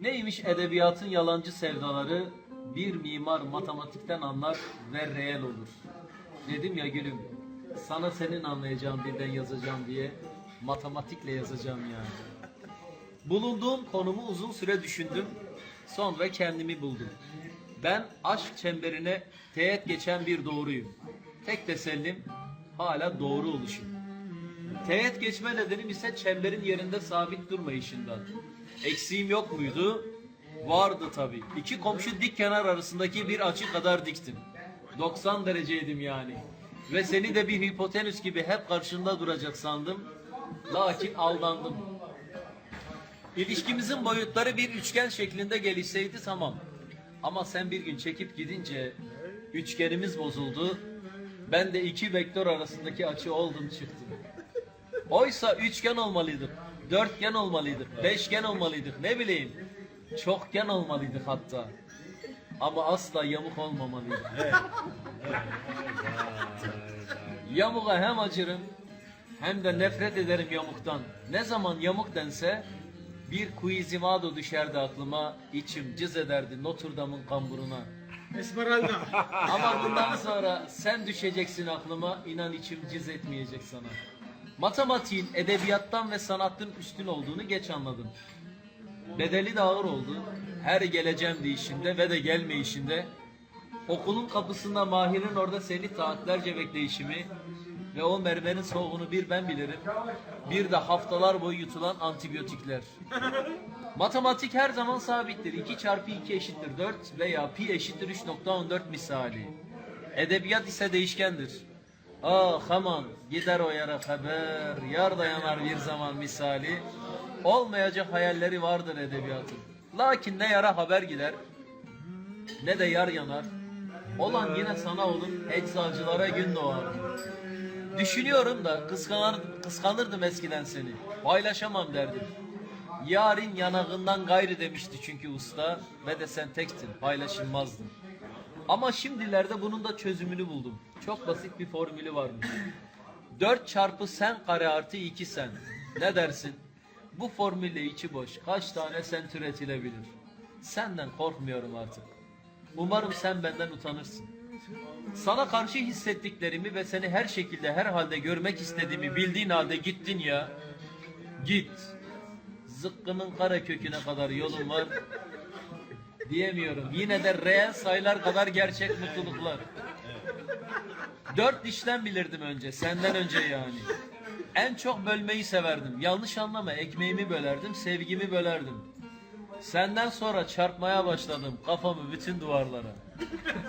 Neymiş edebiyatın yalancı sevdaları? Bir mimar matematikten anlar ve reel olur. Dedim ya gülüm, sana senin anlayacağın birden yazacağım diye matematikle yazacağım yani. Bulunduğum konumu uzun süre düşündüm. Sonra kendimi buldum. Ben aşk çemberine teğet geçen bir doğruyum. Tek tesellim hala doğru oluşum. Teğet geçme nedenim ise çemberin yerinde sabit durmayışından. Eksiğim yok muydu? Vardı tabii. İki komşu dik kenar arasındaki bir açı kadar diktim. 90 dereceydim yani. Ve seni de bir hipotenüs gibi hep karşında duracak sandım. Lakin aldandım. İlişkimizin boyutları bir üçgen şeklinde gelişseydi tamam. Ama sen bir gün çekip gidince üçgenimiz bozuldu. Ben de iki vektör arasındaki açı oldum çıktım. Oysa üçgen olmalıydık, dörtgen olmalıydık, beşgen olmalıydık, ne bileyim. Çokgen olmalıydık hatta. Ama asla yamuk olmamalıydık. Yamuğa hem acırım hem de nefret ederim yamuktan. Ne zaman yamuk dense bir Quizimado düşerdi aklıma, içim cız ederdi Notre Dame'ın kamburuna. Esmeralda. Ama bundan sonra sen düşeceksin aklıma, inan içim cız etmeyecek sana. Matematiğin edebiyattan ve sanatın üstün olduğunu geç anladım. Bedeli de ağır oldu. Her geleceğim deyişinde ve de gelmeyişinde okulun kapısında Mahir'in orada seni saatlerce bekleyişimi ve o mermerin soğuğunu bir ben bilirim. Bir de haftalar boyu yutulan antibiyotikler. Matematik her zaman sabittir. 2 çarpı 2 eşittir 4 veya pi eşittir 3.14 misali. Edebiyat ise değişkendir. Ah aman gider o yara haber, yar da yanar bir zaman misali. Olmayacak hayalleri vardır edebiyatın. Lakin ne yara haber gider, ne de yar yanar. Olan yine sana olur, eczacılara gün doğar. Düşünüyorum da kıskanır, kıskanırdım eskiden seni. Paylaşamam derdim. Yarın yanağından gayrı demişti çünkü usta ve de sen tektin, paylaşılmazdın. Ama şimdilerde bunun da çözümünü buldum. Çok basit bir formülü varmış. 4 çarpı sen kare artı 2 sen. Ne dersin? Bu formülle içi boş. Kaç tane sen türetilebilir? Senden korkmuyorum artık. Umarım sen benden utanırsın. Sana karşı hissettiklerimi ve seni her şekilde her halde görmek istediğimi bildiğin halde gittin ya. Git. Zıkkımın kara köküne kadar yolun var. Diyemiyorum. Yine de reel sayılar kadar gerçek mutluluklar. Dört dişten bilirdim önce. Senden önce yani. En çok bölmeyi severdim. Yanlış anlama. Ekmeğimi bölerdim, sevgimi bölerdim. Senden sonra çarpmaya başladım kafamı bütün duvarlara.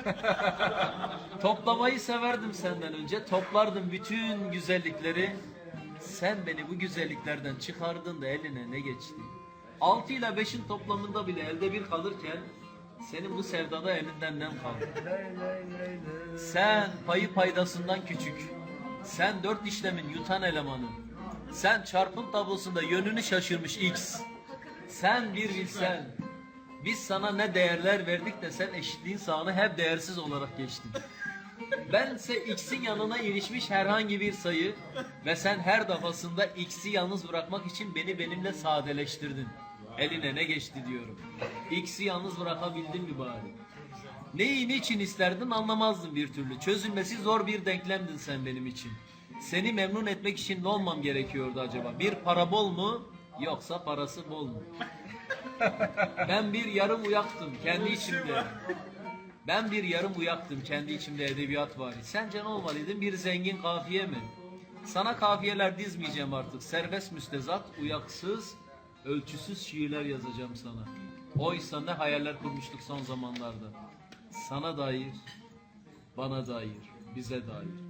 Toplamayı severdim senden önce. Toplardım bütün güzellikleri. Sen beni bu güzelliklerden çıkardın da eline ne geçti? 6 ile 5'in toplamında bile elde bir kalırken senin bu sevdada elinden nem kaldı. Sen payı paydasından küçük. Sen dört işlemin yutan elemanı. Sen çarpım tablosunda yönünü şaşırmış X. Sen bir bilsen. Biz sana ne değerler verdik de sen eşitliğin sağını hep değersiz olarak geçtin. Bense X'in yanına ilişmiş herhangi bir sayı ve sen her defasında X'i yalnız bırakmak için beni benimle sadeleştirdin. Eline ne geçti diyorum. X'i yalnız bırakabildin mi bari? Neyi niçin isterdin anlamazdım bir türlü. Çözülmesi zor bir denklemdin sen benim için. Seni memnun etmek için ne olmam gerekiyordu acaba? Bir para bol mu yoksa parası bol mu? Ben bir yarım uyaktım kendi içimde. Ben bir yarım uyaktım kendi içimde edebiyat var. Sence ne olmalıydın? Bir zengin kafiye mi? Sana kafiyeler dizmeyeceğim artık. Serbest müstezat, uyaksız, ölçüsüz şiirler yazacağım sana. Oysa ne hayaller kurmuştuk son zamanlarda. Sana dair, bana dair, bize dair.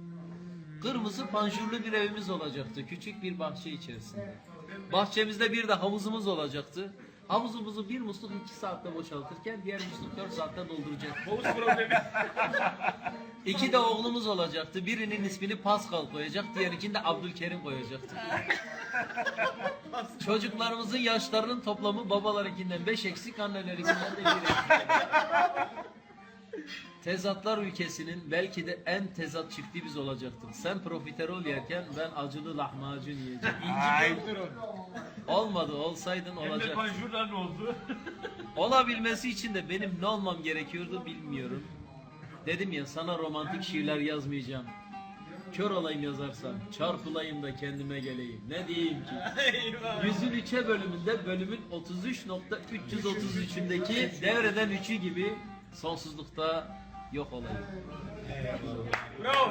Kırmızı panjurlu bir evimiz olacaktı. Küçük bir bahçe içerisinde. Bahçemizde bir de havuzumuz olacaktı. Havuzumuzu bir musluk iki saatte boşaltırken diğer musluk dört saatte dolduracak. Havuz problemi. İki de oğlumuz olacaktı. Birinin ismini Pascal koyacak, diğerikini de Abdülkerim koyacaktı. Çocuklarımızın yaşlarının toplamı babalarınkinden beş eksik, annelerinkinden de bir eksik. Tezatlar ülkesinin belki de en tezat çifti biz olacaktık. Sen profiterol yerken ben acılı lahmacun yiyeceğim. Ay. Olmadı olsaydın Hem de olacak. panjurla ne oldu? Olabilmesi için de benim ne olmam gerekiyordu bilmiyorum. Dedim ya sana romantik şiirler yazmayacağım. Kör olayım yazarsam, çarpılayım da kendime geleyim. Ne diyeyim ki? Yüzün üçe bölümünde bölümün 33.333'ündeki devreden üçü gibi sonsuzlukta yok olayım. Bravo.